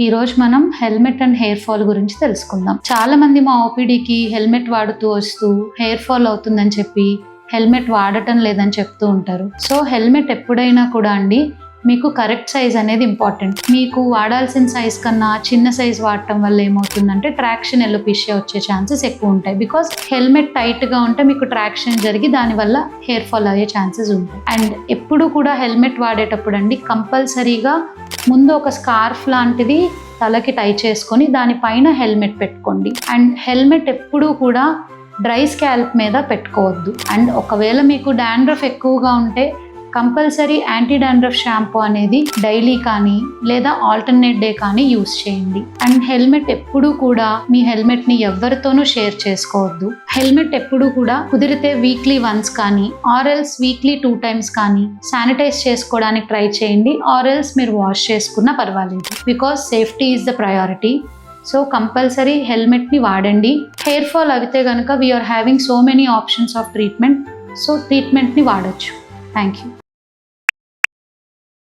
ఈ రోజు మనం హెల్మెట్ అండ్ హెయిర్ ఫాల్ గురించి తెలుసుకుందాం. చాలా మంది మా ఓపీడీకి హెల్మెట్ వాడుతూ వస్తూ హెయిర్ ఫాల్ అవుతుందని చెప్పి హెల్మెట్ వాడటం లేదని చెప్తూ ఉంటారు. సో హెల్మెట్ ఎప్పుడైనా కూడా అండి మీకు కరెక్ట్ సైజ్ అనేది ఇంపార్టెంట్ మీకు వాడాల్సిన సైజ్ కన్నా చిన్న సైజ్ వాడటం వల్ల ఏమవుతుందంటే ట్రాక్షన్ ఎల్లోపిషియా వచ్చే ఛాన్సెస్ ఎక్కువ ఉంటాయి. బికాస్ హెల్మెట్ టైట్గా ఉంటే మీకు ట్రాక్షన్ జరిగి దానివల్ల హెయిర్ ఫాల్ అయ్యే ఛాన్సెస్ ఉంటాయి. అండ్ ఎప్పుడు కూడా హెల్మెట్ వాడేటప్పుడు అండి కంపల్సరీగా ముందు ఒక స్కార్ఫ్ లాంటిది తలకి టై చేసుకొని దానిపైన హెల్మెట్ పెట్టుకోండి. అండ్ హెల్మెట్ ఎప్పుడూ కూడా డ్రై స్కాల్ప్ మీద పెట్టుకోవద్దు. అండ్ ఒకవేళ మీకు డాండ్రఫ్ ఎక్కువగా ఉంటే కంపల్సరీ యాంటీ డాండ్రఫ్ షాంపూ అనేది డైలీ కానీ లేదా ఆల్టర్నేట్ డే కానీ యూస్ చేయండి. అండ్ హెల్మెట్ ఎప్పుడూ కూడా మీ హెల్మెట్ని ఎవరితోనూ షేర్ చేసుకోవద్దు. హెల్మెట్ ఎప్పుడూ కూడా కుదిరితే వీక్లీ వన్స్ కానీ or else weekly two times కానీ శానిటైజ్ చేసుకోవడానికి ట్రై చేయండి. ఆర్ఎల్స్ మీరు వాష్ చేసుకున్నా పర్వాలేదు. Because safety is the priority. So compulsory హెల్మెట్ని వాడండి. హెయిర్ ఫాల్ అయితే కనుక we're having so many options of treatment so ట్రీట్మెంట్ని వాడచ్చు. Thank you